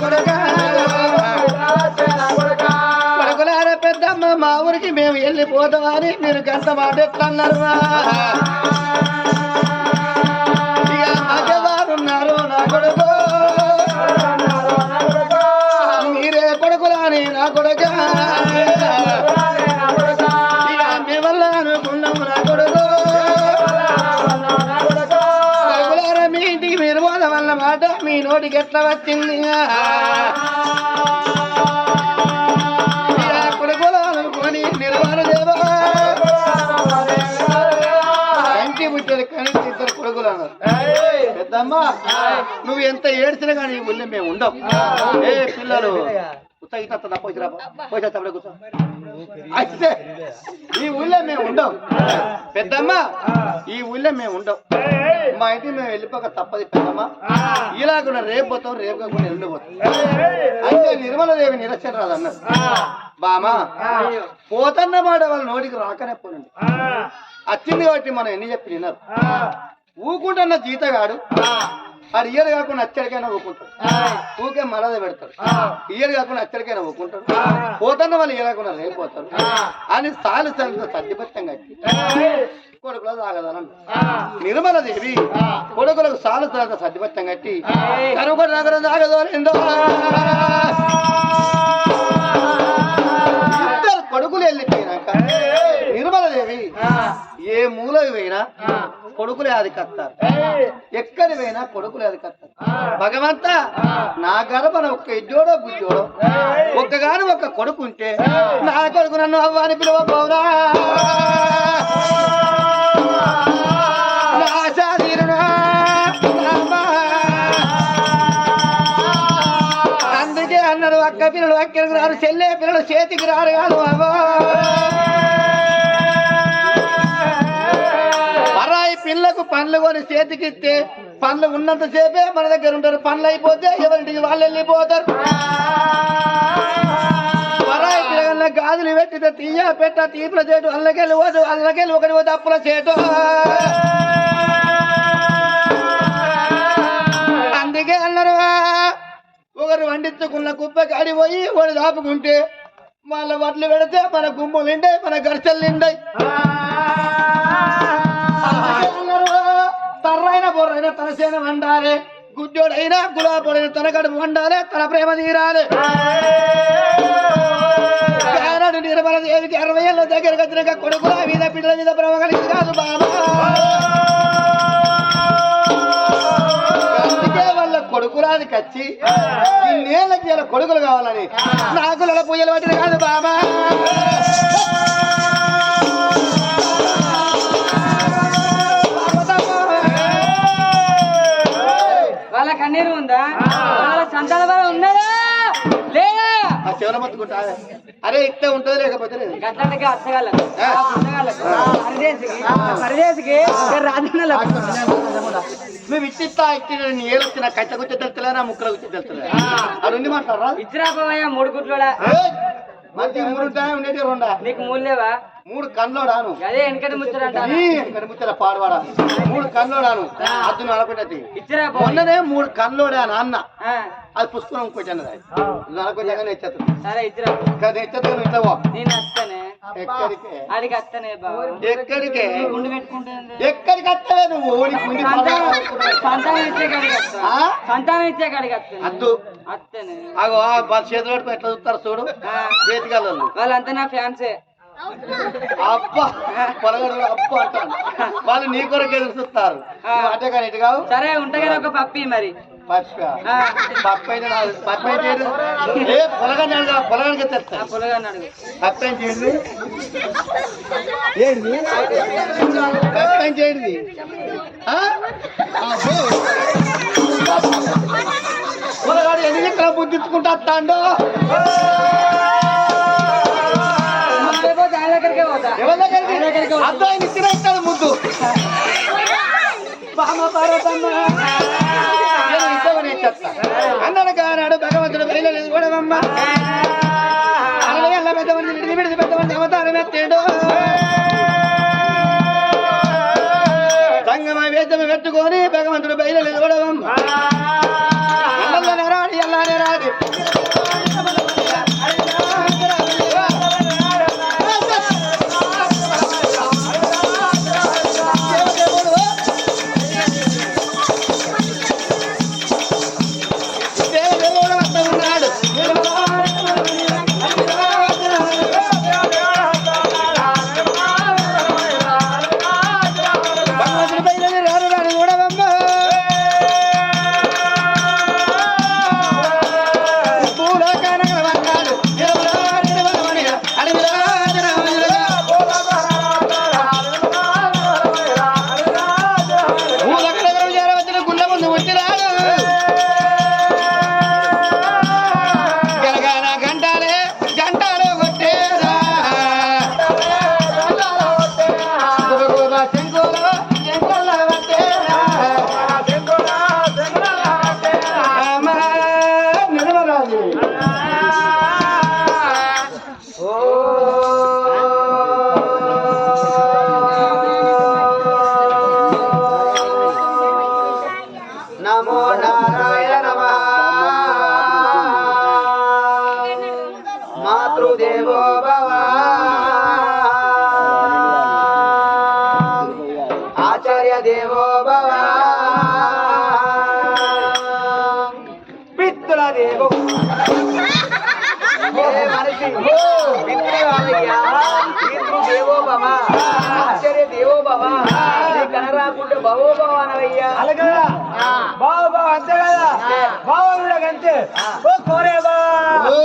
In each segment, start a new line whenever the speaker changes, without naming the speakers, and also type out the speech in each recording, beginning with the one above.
కొడుకా కొడుకులారా పెద్దమ్మ మా ఊరికి మేము వెళ్ళిపోతామని మీరు గంట మాట ఎట్లా ఎట్లా వచ్చింది ఇక కొడుకులు అనుకొని నిర్వాణ దేవా. కంటి పుట్టారు కంటి ఇద్దరు కొడుకులు అన్నారు పెద్దమ్మ నువ్వు ఎంత ఏడ్చినా కానీ ఈ ఊళ్ళో మేము ఉండం ఏ పిల్లలు ఇట్లా వస్తుందా? పోయి కూర్చో. అయితే ఈ ఊళ్ళో మేము ఉండం. పెద్దమ్మ ఈ ఊళ్ళో మేము ఉండం. మా ఇంటికి మేము వెళ్ళిపోక తప్పది పెద్దమ్మ. ఇలాగున్న రేపు పోతాం రేపు కాకుండా ఎల్లుండి పోతాం. అయితే నిర్మలదేవి నిరసన రాదు అన్నారు. బామా పోతన్న మాట వాళ్ళ నోటికి రాకనే పోనండి. వచ్చింది కాబట్టి మనం ఎన్ని చెప్పి విన్నారు ఊకుంటున్న జీతగాడు. ఆడు ఇయర్ కాకుండా అచ్చడికైనా ఊకుంటాడు ఊకే మరద పెడతాడు. ఇయర్ కాకుండా అచ్చడికైనా ఊకుంటాడు పోతున్న వాళ్ళు ఇయర్ కాకుండా రేపు పోతారు అని సాలు సాలు సర్దిపత్యం కట్టి కొడుకులో తాగదనం నిర్మల దేవి కొడుకులకు సాలు సాలు సర్దిపత్యం కట్టి కరువు నగరం ఇద్దరు కొడుకులు వెళ్ళిపోయినాక నిర్మల దేవి ఏ మూలకి పోయినా కొడుకులే అది కత్తారు ఎక్కడి పోయినా కొడుకులే అది కత్తారు భగవంత నా గర్భన ఒక్క ఇద్దోడో బుద్ధోడో ఒక్కగాని ఒక్క కొడుకు ఉంటే నా కొడుకు నన్ను అవ్వాని పిలువబోరా. అందుకే అన్నారు అక్క పిల్లలు అక్కడికి రారు చెల్లె పిల్లలు చేతికి రారు కాదు బాబా పరాయి పిల్లకు పండ్లు కొని చేతికిస్తే పండ్లు ఉన్నంత సేపే మన దగ్గర ఉంటారు. పండ్లు అయిపోతే ఎవరింటికి వాళ్ళు వెళ్ళిపోతారు. పరాయి పిల్లల గాజులు పెట్టితే తీయ పెట్ట తీపుల చేటు అల్లకెళ్ళి పోదు అల్లకెళ్ళి ఒకటి పోతే అప్పుల చేటు. అందుకే అన్నారు ఒకరు వండించుకున్న కుప్ప అడిపోయి పోయి వాడు దాపుకుంటే వాళ్ళ వడ్లు పెడితే మన గుమ్మలు నిండాయి మన గరిసెలు నిండాయి. తర్రైన బొర్రైన తన సేన వండాలి గుడ్డోడైనా గులాబోడైన తన కడుపు వండాలి తన ప్రేమ తీరాలి నిర్మల దేవికి అరవై ఏళ్ళ దగ్గర వచ్చినాక కొడుకుల మీద పిల్లల మీద ప్రేమ కలిగి కాదు బాబా అందుకే వాళ్ళ కొడుకురానికి ఇన్నేళ్ళకి ఇలా కొడుకులు కావాలని నాకుల పూజలు పట్టిన కాదు బాబా
సంతాన బలం ఉన్నదా? లేదా?
అరే ఇట్లా ఉంటుంది లేకపోతే లేదు?
గట్లాంటికి అత్తగాళ్ళకు పరదేశికి రాజన్నలకు
మేము ఇట్టిస్తా ఇట్టి నీ ఏళ్ళు వచ్చిన కచ్చ గుచ్చి తెలుస్తలేనా ముక్కల గుచ్చి తెలుస్తలే అది ఉంది మాట్లాడరా?
పోవయ్యా మూడు గుట్లోడా!
మంచి మూడు ఉండేది రెండా?
నీకు మూడు లేవా?
మూడు కన్లోడాను
అదే వెనకటి
కనిపించలే పాడవాడ? మూడు కన్లోడాను అద్దును
పో
మొన్ననే మూడు కన్లోడాను అన్న
ఆ,
అది పుస్తకం అది. అనుకుంటాగానే ఎచ్చదు
సరే ఇచ్చిరా
ఇట్లా పో.
నేను వస్తానే.
ఎక్కడికే?
ఆడికి వస్తానే బాబు.
ఎక్కడికే?
గుండు పెట్టుకుంటే
ఎక్కడికి వస్తావే నువ్వు? ఓడి గుండి
సంతానం సంతానం ఇచ్చే కాడికి వస్తా
ఆ?
సంతానం ఇచ్చే కాడికి వస్తాను.
అద్దు.
వస్తానే.
అగో ఆ వాళ్ళ చేతులు పట్టుకొని ఎట్లా చూస్తారు చూడు.
ఆ,
చేతికల్లో
వాళ్ళంతా నా ఫ్యాన్సే.
అబ్బా పొలగడు అబ్బా అంటాను వాళ్ళు నీ కొరకు ఎదురు చూస్తారు అటే కానీ ఇటు కావు.
సరే ఉంటగానే ఒక పప్పి మరి.
పొలగానికి తెస్తా చేయండి ఏంటి. పొలగాడు ఎన్ని ఎక్కడ బుద్ధించుకుంటా వస్తాండో? అబ్బాయిని ఇచ్చిన ఇస్తాడు ముద్దు బామ పార్వతమ్మ అన్నాడు కానాడు భగవంతుడు బయలు చూడమమ్మ అరవై ఏళ్ళ పెద్దవాడిని విడిది విడిది అవతారం ఎత్తాడు. సంగమ వేదము పెట్టుకొని భగవంతుడు బయలు చూడమమ్మ ఉండాలి ఓ.
నమో నారాయణ నమ. మాతృదేవో భవ. దేవో భవ. దేవో మనిషి దేవో భవ ఆచార్య దేవో నీ కనరాకుంటే భవో భవ అనవయ్యా
బావ బావ అంతే కదా? బావ కూడా అంతే. ఓ కోరేబా. ఓ.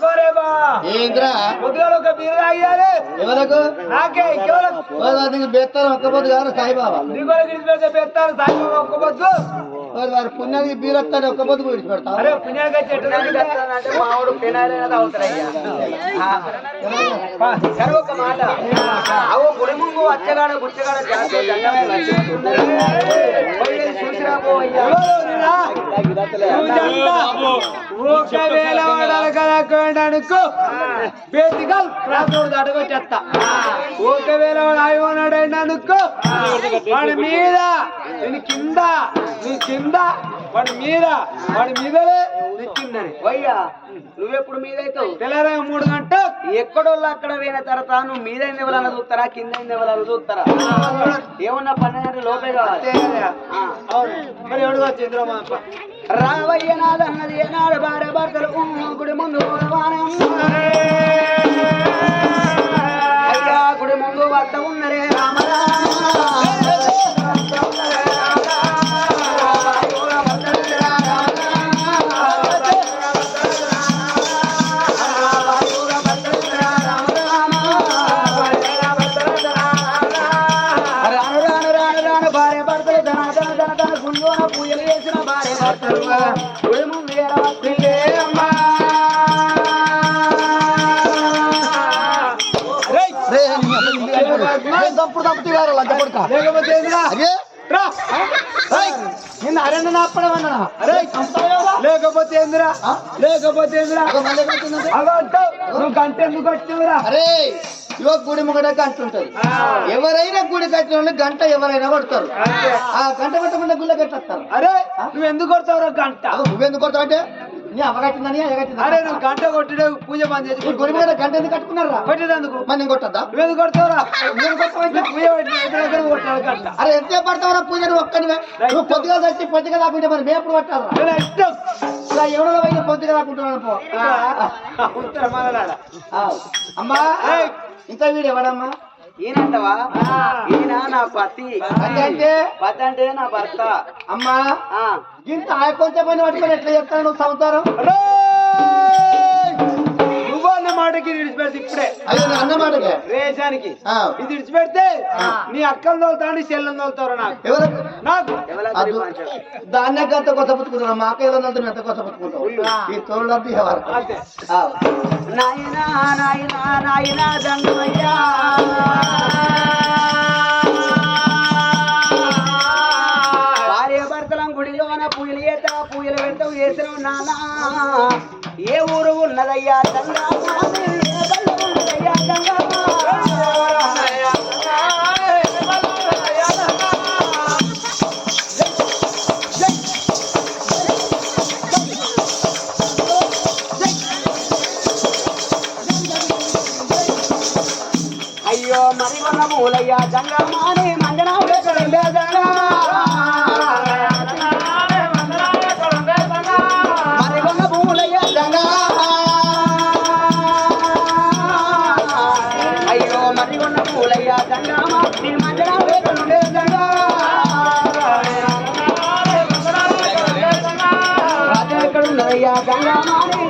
కోరేబా.
ఏంద్రా?
పొద్దుగాల ఒక బీరు తాగాలి
ఎవరకు?
నాకే కేవలం
బెత్తరం ఒక్కపోతే గారు సాయిబాబా.
దిగువ గిడిచిపెడితే పెడతారు సాయంత్రం ఒక్క పొద్దు.
వారి పుణ్యానికి బీరత్తాడు ఒక్కపోతే విడిచిపెడతా
అరే పుణ్యానికి చెట్టు
అంటే మావాడు పెనాలైనా తాగుతారయ్యా సరే ఒక మాట. అవు గుడి ముందు అచ్చగాడ గుచ్చగాడ జాతి జంగమే చూసిరా పోయ్యా
ఒకవేళ వాడాలి కదా అనుకో బేసికల్ ఒకవేళ వాడు అనుకో వాడి మీద నేను కింద నీ కింద వాడి మీద వాడి మీదలే నీ కిందని
పోయ్యా నువ్వెప్పుడు మీదైతావు?
తెల్లారా మూడు గంటలు
ఎక్కడోళ్ళు అక్కడ పోయిన తర్వాత నువ్వు మీద ఎవరన్నా చూస్తారా? కింద ఎవరన్నా చూస్తారా? ఏమన్నా పన్నెండు గంటల లోపే కావాలి.
మరి ఎవడు అప్ప
రావయ్య నాదన్నది ఏనాడు భార్య భర్తలు గుడి ముందు. భర్తలు గుండోన పూజలు చేసిన భార్య భర్తలు అమ్మా గారు
లేకపోతే
నిన్న అరెండు నాపడం
అరే లేకపోతే ఏందిరా లేకపోతే ఏందిరా నువ్వు గంట ఎందుకు వచ్చావురా
అరే ఇవ గుడి ముగడ గంట ఉంటది. ఎవరైనా గుడి కట్టిన గంట ఎవరైనా కొడతారు ఆ గంట కొట్టకుండా గుళ్ళ కట్టేస్తారు.
అరే నువ్వు ఎందుకు కొడతావురా గంట?
నువ్వెందుకు కొడతావు అంటే నీ కట్టిందా
అరే నువ్వు గంట కొట్టిడే పూజ బంద్ చేసి
గుడి మీద గంట ఎందుకు కట్టుకున్నారా
కొట్టేదందుకు
మరి నేను కొట్టద్దా?
నువ్వు కొడతావురా నేను కొట్టమంటే పూజ కొట్టాడు గంట?
అరే ఎంత పడతావరా పూజ? నువ్వు ఒక్కనివే నువ్వు పొద్దుగా తెచ్చి పొద్దుగా దాకుంటే మరి మేము ఎప్పుడు ఇలా ఎవడో పొద్దుగా దాకుంటున్నాను పో. అమ్మా. ఇంత వీడు ఎవడమ్మా? ఈయనంటవా? ఈయన నా పతి. అంటే? పతి అంటే నా భర్త. అమ్మా ఇంత ఆ కొంచెం పని పట్టుకొని ఎట్లా చెప్తాను సంసారం అయ్యో నేను అన్న మాటకే
రేషానికి
ఆ,
ఇది విడిచిపెడితే నీ అక్కలు తోలుతాడు చెల్లెని తోలుతారు నాకు.
ఎవరు
నాకు
అదు, దాన్నే గంత కొత్త పుచ్చుకుంటున్నా మా అక్క ఎలా ఎంత కొత్త పుచ్చుకుంటావు? ఈ తోడు డబ్బు ఎవరు?
అంతే.
నాయనా నాయనా నాయనా దండమయ్యా గుడిలోన పూజలు చేస్తావా పూజలు పెడతావు చేసిన నానా. ఏ ఊరు ఉన్నదయ్యా దంగా వల్ల మూలయ్యా జంగమాని మంగళ మరి వల్ల